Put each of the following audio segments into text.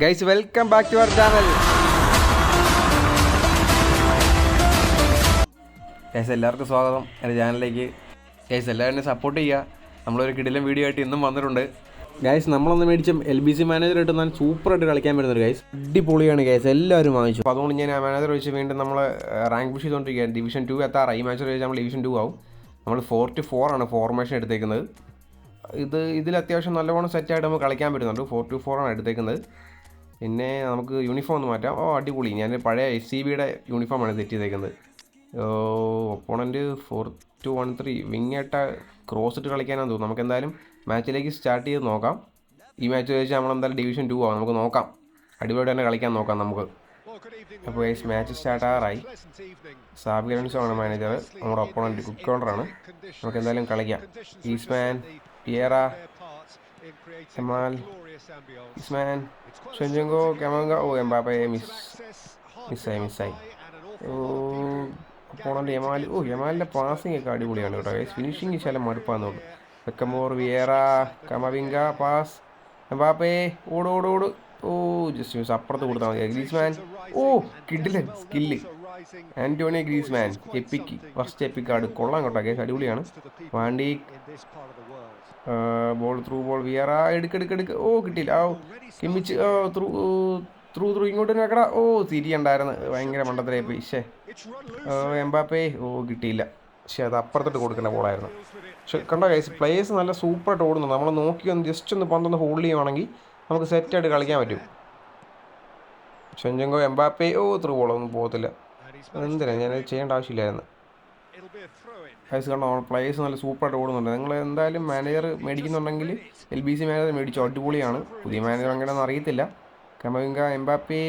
Guys welcome back to our channel guys എല്ലാവർക്കും സ്വാഗതം. എന്റെ ചാനലിലേക്ക് ഗൈസ് എല്ലാവരും സപ്പോർട്ട് ചെയ്യുക. നമ്മളൊരു കിടിലം വീഡിയോ ആയിട്ട് ഇന്നും വന്നിട്ടുണ്ട്. ഗൈസ് നമ്മളൊന്ന് മേടിച്ച എൽ ബി സി മാനേജർ മാനേജറായിട്ട് ഞാൻ സൂപ്പറായിട്ട് കളിക്കാൻ പറ്റുന്നുണ്ട് ഗൈസ് അടിപൊളിയാണ് ഗൈസ് എല്ലാവരും വാങ്ങിച്ചു. അപ്പോൾ അതുകൊണ്ട് ഞാൻ ആ മാനേജർ വെച്ച് വീണ്ടും നമ്മൾ റാങ്ക് പുഷ് ചെയ്തുകൊണ്ടിരിക്കുകയാണ്. ഡിവിഷൻ ടു എത്താറായി. ഈ മാച്ച് വെച്ച് നമ്മൾ ഡിവിഷൻ ടു ആവും. നമ്മൾ ഫോർ ടു ഫോർ ആണ് ഫോർമേഷൻ എടുത്തേക്കുന്നത്. ഇത് ഇതിൽ അത്യാവശ്യം നല്ലവണ്ണം സെറ്റായിട്ട് നമുക്ക് കളിക്കാൻ പറ്റുന്നുണ്ട്. ഫോർ ടു ഫോർ ആണ് എടുത്തേക്കുന്നത്. പിന്നെ നമുക്ക് യൂണിഫോം ഒന്ന് മാറ്റാം. ഓ അടിപൊളി. ഞാൻ പഴയ എസ് സി ബിയുടെ യൂണിഫോമാണ് സെറ്റ് ചെയ്തേക്കുന്നത്. Opponent four two one three വിങ്ങേട്ട cross ഇട്ട് കളിക്കാനാന്ന് തോന്നുന്നു. നമുക്ക് എന്തായാലും മാച്ചിലേക്ക് സ്റ്റാർട്ട് ചെയ്ത് നോക്കാം. ഈ മാച്ച് വെച്ച് നമ്മൾ എന്തായാലും ഡിവിഷൻ ടു ആവാം. നമുക്ക് നോക്കാം. അടിപൊളിയായിട്ട് തന്നെ കളിക്കാൻ നോക്കാം നമുക്ക്. അപ്പോൾ ഈ മാച്ച് സ്റ്റാർട്ട് ആറായി. സാബി ആണ് മാനേജർ നമ്മുടെ ഒപ്പോണന്റ് ഗുഡ് കൗണ്ടറാണ് നമുക്ക് എന്തായാലും കളിക്കാം. ഈസ്മാൻ പിയറ കമാൽ ഇസ്മാൻ ഷെഞ്ചങ്കോ കമങ്ക ഓ എംബാപ്പെ മിസ് മിസ്സായി മിസ്സായി ഓ പോണന്റെ യമാൽ ഓ യമാലിന്റെ പാസിംഗ് ഒക്കെ അടിപൊളിയാണ് കേട്ടോ ഫിനിഷിങ് ശലം മടുപ്പാന്നുള്ളൂ വെക്കമോർ വിയേറ കമവിങ്ക പാസ് എംബാപ്പേ ഓട് ഓട് ഓട് ഓ ജസ്റ്റ് മിസ് അപ്പുറത്ത് കൊടുത്താൽ മതി ഗ്രീസ്മാൻ ഓ കിഡിൽ skill Antonio Griezmann epic. First Eppikkad കൊള്ളാം കേട്ടോ കേസ് അടിപൊളിയാണ്. വാണ്ടി ബോൾ ത്രൂ ബോൾ വിയറ എടുക്ക് എടുക്ക് എടുക്ക്. ഓ കിട്ടിയില്ല. ഓ കിമ്മിച്ച് ഓ ത്രൂ ത്രൂ ത്രൂ ഇങ്ങോട്ട് വെക്കടാ ഓ തിരിയുണ്ടായിരുന്നു. ഭയങ്കര മണ്ടത്തിലായി പോയി. ഷേ എംബാപ്പേ. ഓ കിട്ടിയില്ല. പക്ഷേ അത് അപ്പുറത്തോട്ട് കൊടുക്കുന്ന ബോളായിരുന്നു പക്ഷെ കണ്ടോ ഗൈസ് പ്ലേയേഴ്സ് നല്ല സൂപ്പറായിട്ട് ഓടുന്നു. നമ്മൾ നോക്കി ഒന്ന് ജസ്റ്റ് ഒന്ന് പന്തൊന്ന് ഹോൾഡ് ചെയ്യുവാണെങ്കിൽ നമുക്ക് സെറ്റായിട്ട് കളിക്കാൻ പറ്റും. ഷെഞ്ചങ്കോ എംബാപ്പേ. ഓ ത്രൂ ബോളൊന്നും പോകത്തില്ല. എന്തിനാ? ഞാൻ ചെയ്യേണ്ട ആവശ്യമില്ലായിരുന്നു. ഗൈസ് കണ്ടോ? പ്ലേയേഴ്സ് നല്ല സൂപ്പറായിട്ട് ഓടുന്നുണ്ട്. നിങ്ങൾ എന്തായാലും മാനേജർ മേടിക്കുന്നുണ്ടെങ്കിൽ എൽ ബി സി മാനേജർ മേടിച്ചു? അടിപൊളിയാണ്. പുതിയ മാനേജർ അങ്ങനെയൊന്നും അറിയത്തില്ല. കമവിങ്ക എംബാപ്പി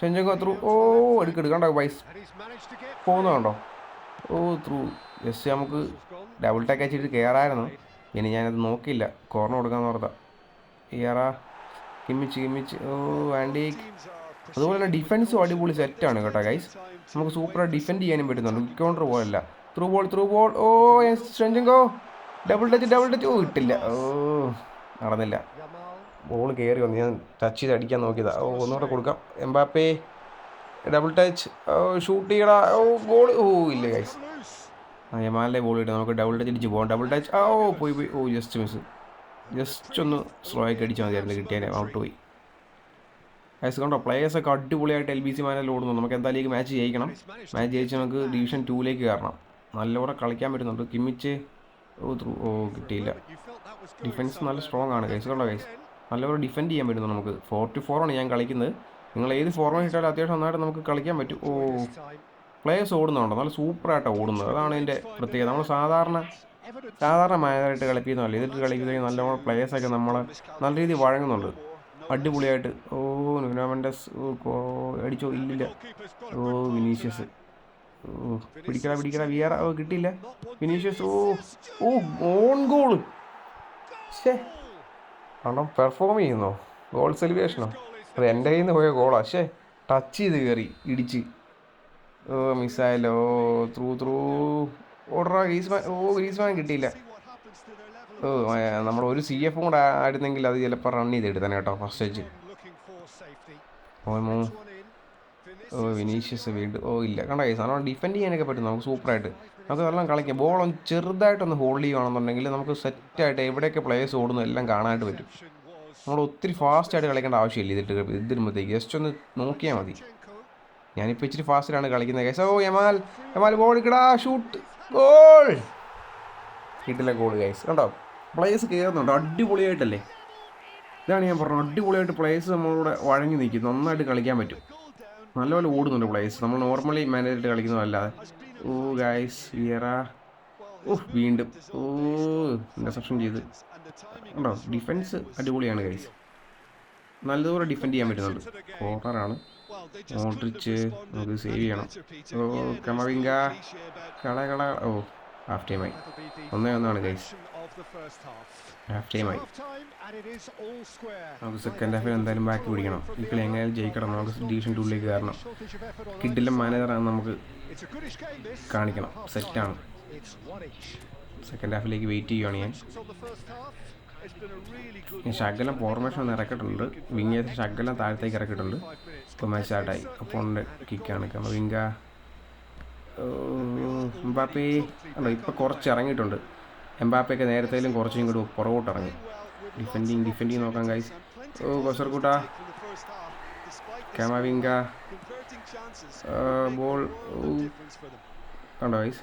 ഷെഞ്ചങ്ക ത്രൂ ഓ എടുക്കെടുക്കണ്ട കണ്ടോ? പൈസ പോകുന്നതുണ്ടോ ഓ ത്രൂ ജസ്റ്റ് നമുക്ക് ഡബിൾ ടാക്ക് അടിച്ചിട്ട് കയറായിരുന്നു ഇനി ഞാനത് നോക്കിയില്ല. കോർണർ കൊടുക്കാന്ന് ഓർത്താ. കയറാ കിമ്മിച്ച് കിമ്മിച്ച്. ഓ ആൻഡീക്ക്. അതുപോലെ തന്നെ ഡിഫൻസും അടിപൊളി സെറ്റാണ് കേട്ടോ ഗൈസ് നമുക്ക് സൂപ്പറായി ഡിഫെൻഡ് ചെയ്യാനും പറ്റുന്നുണ്ട്. കൗണ്ടർ പോലല്ല ത്രൂ ബോൾ ത്രൂ ബോൾ ഓ go double touch double touch ഓ കിട്ടില്ല. ഓ നടന്നില്ല. ബോൾ കയറി വന്നു. ഞാൻ ടച്ച് ചെയ്ത് അടിക്കാൻ നോക്കിയതാ. ഓ ഒന്നുകൂടെ കൊടുക്കാം. എംബാപ്പേ. ഡബിൾ ടച്ച് ഷൂട്ട് ചെയ്യടാ. ഓ ഗോൾ ഓ ഇല്ല ഗൈസ് ആ യമാലിന്റെ ബോൾ കിട്ടും. നമുക്ക് ഡബിൾ ടച്ച് അടിച്ച് പോകാം ഡബിൾ ടച്ച് ഓ പോയി പോയി. ഓ ജസ്റ്റ് മിസ് ജസ്റ്റ് ഒന്ന് സ്ലോ ആയിട്ട് അടിച്ചാൽ മതിയായിരുന്നു. കിട്ടിയാൽ ഔട്ട് പോയി. ഗൈസ് കണ്ടോ പ്ലേയേഴ്സൊക്കെ അടിപൊളിയായിട്ട് എൽ ബി സി മാനേജിൽ ഓടുന്നു നമുക്ക് എന്തായാലും മാച്ച് ജയിക്കണം. മാച്ച് ജയിച്ച് നമുക്ക് ഡിവിഷൻ ടൂവിലേക്ക് കയറണം. നല്ലപോലെ കളിക്കാൻ പറ്റുന്നുണ്ട്. കിമ്മിച്ച് ഓ ഓ കിട്ടിയില്ല. ഡിഫൻസ് നല്ല സ്ട്രോങ് ആണ് ഗൈസ് കണ്ടോ ഗൈസ് നല്ലപോലെ ഡിഫെൻഡ് ചെയ്യാൻ പറ്റുന്നു നമുക്ക്. ഫോർ ടു ഫോർ ആണ് ഞാൻ കളിക്കുന്നത്. നിങ്ങൾ ഏത് ഫോർമാറ്റ് ഇട്ടാലും അത്യാവശ്യം നന്നായിട്ട് നമുക്ക് കളിക്കാൻ പറ്റും. ഓ പ്ലേയേഴ്സ് ഓടുന്നുണ്ടോ. നല്ല സൂപ്പറായിട്ടാണ് ഓടുന്നത്. അതാണ് ഇതിന്റെ പ്രത്യേകത. നമ്മൾ സാധാരണ സാധാരണ മാനേജറായിട്ട് കളിപ്പിക്കുന്നതല്ല? ഇതിട്ട് കളിക്കുന്നതെങ്കിൽ നല്ലവണ്ണം പ്ലേയേഴ്സൊക്കെ നമ്മൾ നല്ല രീതിയിൽ വഴങ്ങുന്നുണ്ട്. അടിപൊളിയായിട്ട്. ഓ നുനാമൻഡസ് അടിച്ചോ ഇല്ലില്ല. ഓ വിനീഷ്യസ്. ഓ പിടിക്കണ പിടിക്കണ വിയറ ഓ കിട്ടിയില്ല. വിനീഷ്യസ് ഓ ഓ ഓൺ ഗോൾ. ഷേ കാരണം പെർഫോം ചെയ്യുന്നോ? ഗോൾ സെലിബ്രേഷനോ? അത് എന്റെ കയ്യിൽ നിന്ന് പോയ ഗോളാ. ഷേ ടച്ച് ചെയ്ത് കയറി ഇടിച്ച്. ഓ മിസ്സായല്ലോ. Through through. ഓർഡറാ ഗ്രീസ്മാൻ. ഓ ഗ്രീസ്മാൻ കിട്ടിയില്ല. നമ്മൾ ഒരു സി എഫും കൂടെ ആയിരുന്നെങ്കിൽ അത് ചിലപ്പോൾ റൺ ചെയ്ത് എടുത്തന്നെ കേട്ടോ ഫസ്റ്റ് ഓ ഓ വിനീഷ്യസ് വീണ്ടും ഓ ഇല്ല കണ്ടോ ഈ സാധനം ഡിഫെൻഡ് ചെയ്യാനൊക്കെ പറ്റും നമുക്ക് സൂപ്പറായിട്ട് നമുക്ക് എല്ലാം കളിക്കാം. ബോൾ ഒന്ന് ചെറുതായിട്ടൊന്ന് ഹോൾഡ് ചെയ്യുകയാണെന്നുണ്ടെങ്കിൽ നമുക്ക് സെറ്റായിട്ട് എവിടെയൊക്കെ പ്ലേയേഴ്സ് ഓടുന്നു എല്ലാം കാണാനായിട്ട് പറ്റും. നമ്മൾ ഒത്തിരി ഫാസ്റ്റായിട്ട് കളിക്കേണ്ട ആവശ്യമില്ല ഇതിട്ട് ഇതിരുമ്പോഴത്തേക്ക് ജസ്റ്റ് ഒന്ന് നോക്കിയാൽ മതി. ഞാനിപ്പോൾ ഇച്ചിരി ഫാസ്റ്റിലാണ് കളിക്കുന്നത് കേസ് ഓ യമാൽ. യമാൽ ബോൾ ഇക്കടാ ഷൂട്ട് ഗോൾ കിട്ടില്ല ഗോൾ ഗൈസ് കണ്ടോ? പ്ലേയേഴ്സ് കയറുന്നുണ്ട് അടിപൊളിയായിട്ടല്ലേ? ഇതാണ് ഞാൻ പറഞ്ഞത്. അടിപൊളിയായിട്ട് പ്ലേസ് നമ്മളിവിടെ വഴങ്ങി നിൽക്കും. നന്നായിട്ട് കളിക്കാൻ പറ്റും. നല്ലപോലെ ഓടുന്നുണ്ട് പ്ലേസ് നമ്മൾ നോർമലി മാനേജായിട്ട് കളിക്കുന്നതല്ലാതെ. ഓ ഗൈസ് വിയറ ഓ വീണ്ടും. ഓ ഇന്റർസെപ്ഷൻ ചെയ്ത്. ഉണ്ടോ ഡിഫൻസ് അടിപൊളിയാണ് ഗൈസ് നല്ലതുപോലെ ഡിഫെൻഡ് ചെയ്യാൻ പറ്റുന്നുണ്ട്. കോർണറാണ് മോഡ്രിച്ച് നമുക്ക് സേവ് ചെയ്യണം. ഓ കമവിങ്ക കള കള. ഓ ഹാഫ് ടൈമായി ഒന്നേ ഒന്നാണ് ഗൈസ് ഹാഫ് ടൈമായി. നമുക്ക് സെക്കൻഡ് ഹാഫിൽ എന്തായാലും ബാക്ക് പിടിക്കണം. ഈ കളി എങ്ങനെയാലും ജയിക്കണം. നമുക്ക് ഡിവിഷൻ ടൂളിലേക്ക് കയറണം. കിഡിലെ മാനേജറാണ് നമുക്ക് കാണിക്കണം. സെറ്റാണ് സെക്കൻഡ് ഹാഫിലേക്ക് വെയിറ്റ് ചെയ്യുകയാണ് ഞാൻ. ശകലം ഫോർമേഷൻ ഒന്ന് ഇറക്കിയിട്ടുണ്ട്. വിങ്ങേഴ്സ് ശകലം താഴത്തേക്ക് ഇറക്കിയിട്ടുണ്ട്. ഇപ്പോൾ മാച്ച് സ്റ്റാർട്ടായി അപ്പോൾ കിക്കാണ് നമ്മൾ വിങ്ക ബാപ്പി അല്ല ഇപ്പോൾ കുറച്ച് ഇറങ്ങിയിട്ടുണ്ട്. എംബാപ്പയൊക്കെ നേരത്തേലും കുറച്ചും ഇങ്ങോട്ട് പുറകോട്ടിറങ്ങി. ഡിഫെൻഡിങ് ഡിഫെൻഡിങ് നോക്കാം ഗൈസ് ഓ കൊസർക്കൂട്ട കാമാവിങ്ക. ബോൾ കണ്ടോ ഗൈസ്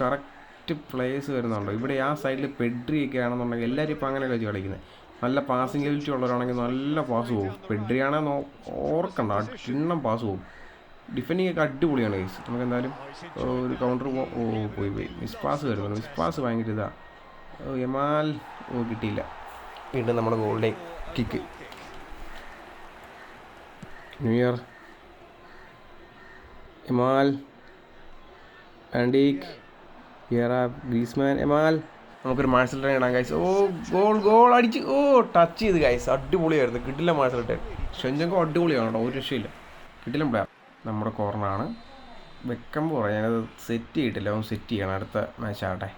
കറക്റ്റ് പ്ലേയേഴ്സ് വരുന്നുണ്ടോ? ഇവിടെ ആ സൈഡിൽ പെഡ്രി ഒക്കെ ആണെന്നുണ്ടെങ്കിൽ എല്ലാവരും ഇപ്പോൾ അങ്ങനെ കളിച്ച് കളിക്കുന്നത് നല്ല പാസിംഗ് എബിലിറ്റി ഉള്ളവരാണെങ്കിൽ നല്ല പാസ് പോകും പെഡ്രിയാണെന്ന് ഓർക്കണ്ട. കിണ്ണം പാസ് പോകും ഡിഫെൻഡിങ് ഒക്കെ അടിപൊളിയാണ് ഗൈസ് നമുക്ക് എന്തായാലും ഒരു കൗണ്ടർ ഓ പോയി പോയി. മിസ് പാസ് വരുന്നുണ്ട് മിസ് പാസ് ഭയങ്കര ഇതാ. യമാൽ ഓ കിട്ടിയില്ല. വീണ്ടും നമ്മുടെ ഗോൾഡേ കിക്ക് ന്യൂ ഇയർ എമാൽ ആൻഡീക് ഹിയറ ഗ്രീസ്മാൻ എമാൽ നമുക്കൊരു മാഴ്സൽ ടൈം ഇടാം ഗൈസ് ഓ ഗോൾ ഗോൾ അടിച്ച് ഓ ടച്ച് ചെയ്ത് ഗൈസ് അടിപൊളിയായിരുന്നു. കിട്ടില്ല മാഴ്സൽ ടൈം ഷെഞ്ചങ്കോ അടിപൊളിയാണ്? കേട്ടോ ഒരു രക്ഷയില്ല. കിട്ടില്ല പ്ലെയർ നമ്മുടെ കോർണറാണ് വെക്കം പറയാം ഞാനത് സെറ്റ് ചെയ്തിട്ടില്ല. അവൻ സെറ്റ് ചെയ്യണം. അടുത്ത മാച്ച് ആവട്ടെ.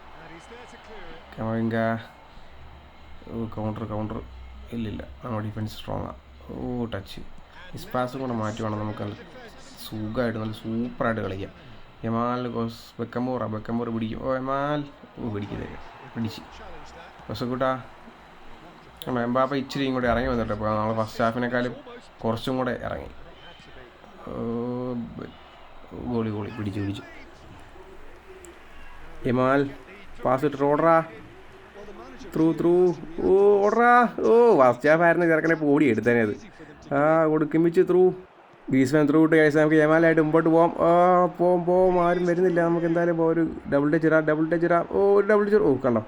കമവിങ്ക ഓ കൗണ്ടർ കൗണ്ടർ ഇല്ലില്ല. നമ്മുടെ ഡിഫൻസ് സ്ട്രോങ്ങാണ് ഓ ടച്ച് ഇസ്പാസും കൂടെ മാറ്റുവാണെങ്കിൽ നമുക്ക് നല്ല സുഖമായിട്ട് നല്ല സൂപ്പറായിട്ട് കളിക്കാം. യമാൽ ഗോസ് വെക്കമ്പോറ ബെക്കമ്പൂർ പിടിക്കും. ഓ യമാൽ. ഓ പിടിക്കുന്നത് പിടിച്ച്. കൊസക്കൂട്ടാ ആണോ എംബാപ്പ ഇച്ചിരിയും കൂടെ ഇറങ്ങി വന്നിട്ട് ഇപ്പോൾ നമ്മൾ ഫസ്റ്റ് ഹാഫിനേക്കാളും കുറച്ചും കൂടെ ഇറങ്ങി. ഓ, ഗോളി ഗോളി. പിടിച്ചു പിടിച്ചു. എമാൽ പാസ് ഇട്ട് ഓടറാ. Through through. ഓ ഓടറാ. ഓ ഫസ്റ്റ് ഹാഫ് ആയിരുന്നു ചെറുക്കനെ ഓടി എടുത്തേനെ അത്. ആ കൊടുക്കുമ്പിച്ച് ത്രൂ. ഗ്രീസ്മാൻ ത്രൂ ഇട്ട് കഴിച്ചാൽ നമുക്ക് യമാലായിട്ട് മുമ്പോട്ട് പോവാം. ആ പോവും പോവും. ആരും വരുന്നില്ല. നമുക്ക് എന്തായാലും ഒരു ഡബിൾ ടച്ച് ഡബിൾ ടച്ച് ഓ ഒരു ഡബിൾ ടച്ച് ഓ കണ്ടോ?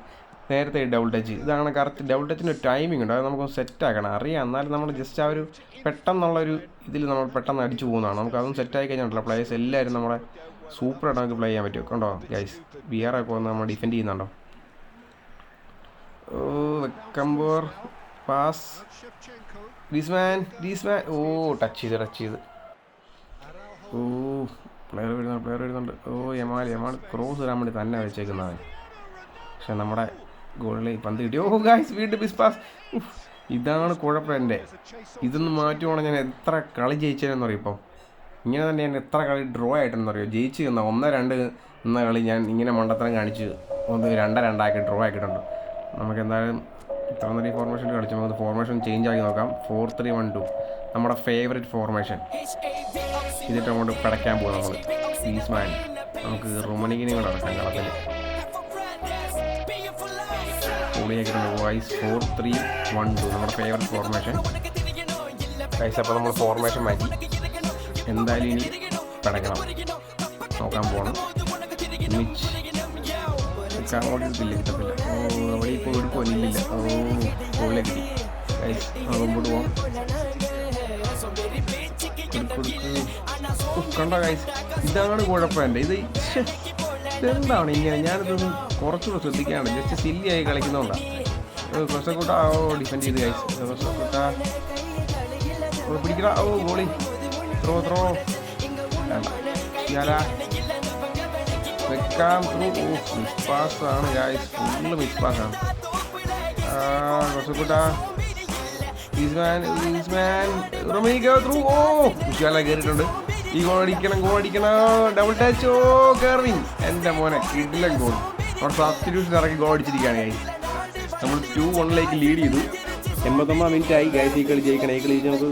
നേരത്തെ ഡബിൾ ടച്ച് ഇതാണ് കറക്റ്റ് ഡബിൾ ടച്ചിന്റെ ടൈമിംഗ് ഉണ്ട്. അത് നമുക്ക് സെറ്റ് ആക്കണം. അറിയാം. എന്നാലും നമ്മൾ ജസ്റ്റ് ആ ഒരു പെട്ടെന്നുള്ളൊരു ഇതിൽ നമ്മൾ പെട്ടെന്ന് അടിച്ചു പോകുന്നതാണ്. നമുക്ക് അതും സെറ്റ് ആയി കഴിഞ്ഞിട്ടുള്ള പ്ലേയേഴ്സ് എല്ലാവരും നമ്മളെ സൂപ്പറായിട്ട് നമുക്ക് പ്ലേ ചെയ്യാൻ പറ്റും. കണ്ടോ? ഗൈസ് ബി ആർ ഒക്കെ വന്ന് നമ്മൾ ഡിഫെൻഡ് ചെയ്യുന്നുണ്ടോ? ഓ വെക്കമ്പോർ പാസ് ഗ്രീസ്മാൻ ഗ്രീസ്മാൻ ഓ ടച്ച് ചെയ്ത് ടച്ച് ചെയ്ത്. ഓ പ്ലെയർ വരുന്നുണ്ട് പ്ലെയർ വരുന്നുണ്ട്. ഓ യമാൽ യമാൽ. ക്രോസ് ഇടാൻ വേണ്ടി തന്നെ വെച്ചേക്കുന്നവൻ. പക്ഷെ നമ്മുടെ ഗോളിൽ പന്ത് കിട്ടി. ഓ ഗായ്സ് വീണ്ടും മിസ് പാസ്. ഇതാണ് കുഴപ്പം എന്റെ. ഇതൊന്ന് മാറ്റുവാണെങ്കിൽ ഞാൻ എത്ര കളി ജയിച്ചതെന്ന് പറയും ഇപ്പം? ഇങ്ങനെ തന്നെ ഞാൻ എത്ര കളി ഡ്രോ ആയിട്ടെന്ന് അറിയോ? ജയിച്ച് തന്ന ഒന്ന് രണ്ട് എന്ന കളി ഞാൻ ഇങ്ങനെ മണ്ടത്തരം കാണിച്ച് ഒന്ന് രണ്ട രണ്ടാക്കി ഡ്രോ ആക്കിയിട്ടുണ്ട്. നമുക്ക് എന്തായാലും ഇത്ര നല്ല ഫോർമേഷൻ കളിച്ചു നമുക്ക് ഫോർമേഷൻ ചേഞ്ച് ആക്കി നോക്കാം. ഫോർ ത്രീ വൺ ടു നമ്മുടെ ഫേവറേറ്റ് ഫോർമേഷൻ ഇതിട്ട് അങ്ങോട്ട് പിടയ്ക്കാൻ പോകും നമ്മൾ സീസ്മാൻ നമുക്ക് റൊമനിക്കിനെയും കൂടെ അടക്കാം കളത്തിൽ പൊളിയാക്കിയിട്ടുണ്ട് വൈസ് ഫോർ ത്രീ വൺ ടു നമ്മുടെ ഫേവറേറ്റ് ഫോർമേഷൻ വൈസ് അപ്പോൾ നമ്മൾ ഫോർമേഷൻ മാറ്റി. എന്തായാലും ഇനി പിടക്കണം നോക്കാൻ പോകണം മിച്ച് അങ്ങോട്ട് കിട്ടില്ല കിട്ടത്തില്ല. ഓ അവിടെ ഇപ്പോൾ ഒരു കൊല്ലില്ല ഓ നമുക്ക് മുമ്പോട്ട് പോകാം ഇതാണ് കുഴപ്പം എന്റെ. ഇത് ഇതെന്താണ് ഇങ്ങനെ? ഞാനിതൊന്ന് കുറച്ചുകൂടെ ശ്രദ്ധിക്കാണ്ട് ജസ്റ്റ് സില്ലിയായി കളിക്കുന്നതുകൊണ്ടാണ് കൊസക്കൂട്ട ഓ ഡിഫെൻഡ് ചെയ്ത് കഴിച്ചു കൊസക്കൂട്ട ഓ പിടിക്കടാ. ഓ ഗോളി. Throw throw. ഞാനാ വെക്കാം ത്രൂ. ഓ മിസ് പാസ് ആണ് ഗായ്സ് ഫുള്ള് മിസ് പാസ് ആണ്. കൊസക്കൂട്ട ഈസ്മാൻ ഈസ്മാൻ റൊമീഗോ ത്രൂ. ഓ ഉഷാല കയറിയിട്ടുണ്ട് ഈ ഗോൾ അടിക്കണം ഗോൾ അടിക്കണം. ഡബിൾ ടച്ച് ഓ കയറി എന്റെ മോനെ കിടിലൻ ഗോൾ അവിടെ സബ്സ്റ്റിറ്റ്യൂഷൻ ഇറക്കി ഗോൾ അടിച്ചിരിക്കുകയാണ് ഗൈസ് നമ്മൾ ടു വണ്ണിലേക്ക് ലീഡ് ചെയ്തു. എൺപത്തൊമ്പത് മിനിറ്റ് ആയി ഗൈസ് ഈ കളി ജയിക്കണം. ഈ കളി നമുക്ക്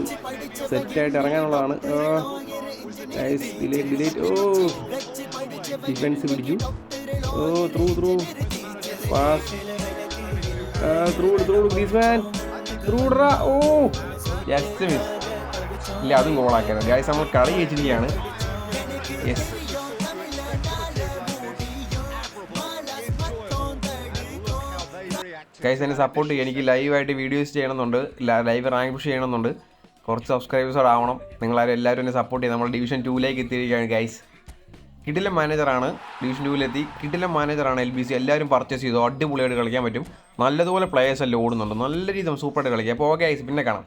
സെറ്റ് ആയിട്ട് ഇറങ്ങാനുള്ളതാണ്. ഗൈസ് ഓ ഡിഫൻസ് പിടിച്ചു. ഓ through through pass through through Griezmann ത്രൂഡ്രാ ഓ യെസ് മിസ് ഇല്ല അതും ഗോളാക്കിയത് ഗായ്സ് നമ്മൾ കളി ജയിച്ചിരിക്കുകയാണ്. യെസ് ഗൈസ് എന്നെ സപ്പോർട്ട് ചെയ്യും. എനിക്ക് ലൈവായിട്ട് വീഡിയോസ് ചെയ്യണമെന്നുണ്ട്. ലൈവ് റാങ്ക് പുഷ് ചെയ്യണമെന്നുണ്ട്. കുറച്ച് സബ്സ്ക്രൈബേഴ്സോട് ആവണം. നിങ്ങളാരും എല്ലാവരും എന്നെ സപ്പോർട്ട് ചെയ്യും. നമ്മൾ ഡിവിഷൻ ടൂവിലേക്ക് എത്തിയിരിക്കുകയാണ് ഗൈസ് കിടിലം മാനേജറാണ് ഡിവിഷൻ ടൂവിലെത്തി കിടിലം മാനേജറാണ് എൽ ബി സി എല്ലാവരും പർച്ചേസ് ചെയ്തു. അടിപൊളിയായിട്ട് കളിക്കാൻ പറ്റും. നല്ലതുപോലെ പ്ലേയേഴ്സ് എല്ലാം ഓടുന്നുണ്ട്. നല്ല രീതിയിൽ സൂപ്പറായിട്ട് കളിക്കാം അപ്പോൾ ഓക്കെ ഗൈസ് പിന്നെ കാണാം.